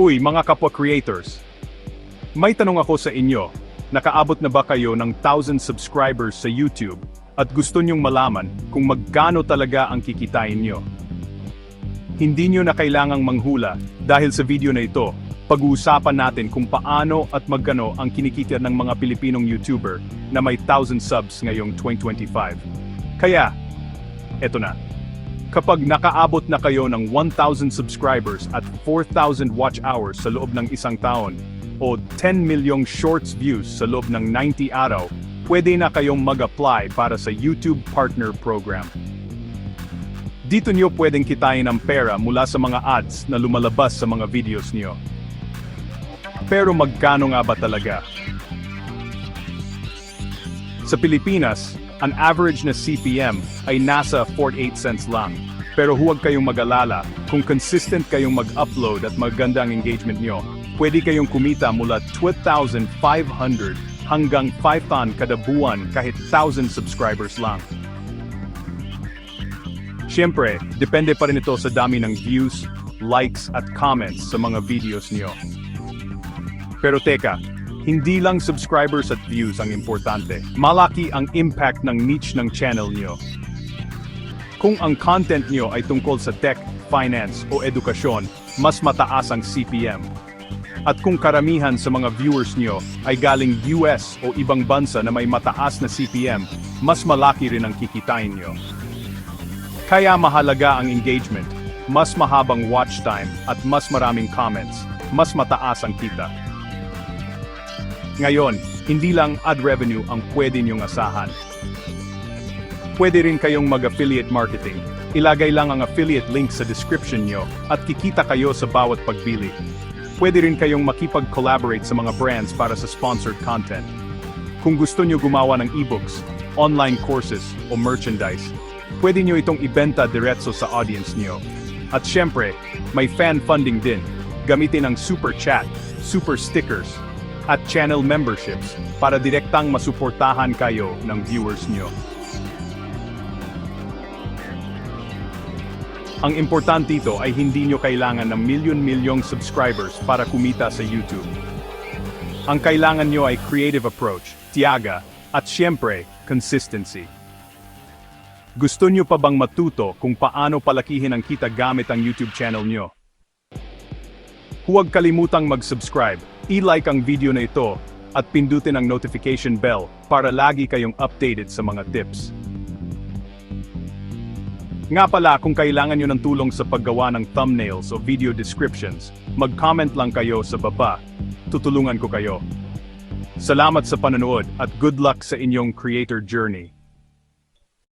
Uy, mga kapwa creators. May tanong ako sa inyo. Nakaabot na ba kayo ng 1,000 subscribers sa YouTube at gusto nyong malaman kung magkano talaga ang kikitain nyo? Hindi nyo na kailangang manghula dahil sa video na ito, pag-uusapan natin kung paano at magkano ang kinikita ng mga Pilipinong YouTuber na may 1,000 subs ngayong 2025. Kaya, eto na. Kapag nakaabot na kayo ng 1,000 subscribers at 4,000 watch hours sa loob ng isang taon, o 10 milyong shorts views sa loob ng 90 araw, pwede na kayong mag-apply para sa YouTube Partner Program. Dito nyo pwedeng kitain ang pera mula sa mga ads na lumalabas sa mga videos nyo. Pero magkano nga ba talaga? Sa Pilipinas, ang average na CPM ay nasa 48 cents lang. Pero huwag kayong mag-alala, kung consistent kayong mag-upload at maganda ang engagement nyo, pwede kayong kumita mula 12,500 hanggang 5,000 kada buwan kahit 1,000 subscribers lang. Siyempre, depende pa rin ito sa dami ng views, likes at comments sa mga videos niyo. Pero teka, hindi lang subscribers at views ang importante. Malaki ang impact ng niche ng channel niyo. Kung ang content niyo ay tungkol sa tech, finance o edukasyon, mas mataas ang CPM. At kung karamihan sa mga viewers niyo ay galing US o ibang bansa na may mataas na CPM, mas malaki rin ang kikitain niyo. Kaya mahalaga ang engagement, mas mahabang watch time at mas maraming comments, mas mataas ang kita. Ngayon, hindi lang ad revenue ang pwede niyong asahan. Pwede rin kayong mag-affiliate marketing. Ilagay lang ang affiliate link sa description niyo at kikita kayo sa bawat pagbili. Pwede rin kayong makipag-collaborate sa mga brands para sa sponsored content. Kung gusto niyo gumawa ng ebooks, online courses o merchandise, pwede niyo itong ibenta diretso sa audience niyo. At syempre, may fan funding din. Gamitin ang super chat, super stickers, at channel memberships para direktang masuportahan kayo ng viewers niyo. Ang importante dito ay hindi nyo kailangan ng milyon-milyong subscribers para kumita sa YouTube. Ang kailangan nyo ay creative approach, tiyaga, at siyempre, consistency. Gusto nyo pa bang matuto kung paano palakihin ang kita gamit ang YouTube channel nyo? Huwag kalimutang mag-subscribe, i-like ang video na ito, at pindutin ang notification bell para lagi kayong updated sa mga tips. Nga pala kung kailangan nyo ng tulong sa paggawa ng thumbnails o video descriptions, mag-comment lang kayo sa baba. Tutulungan ko kayo. Salamat sa panonood at good luck sa inyong creator journey.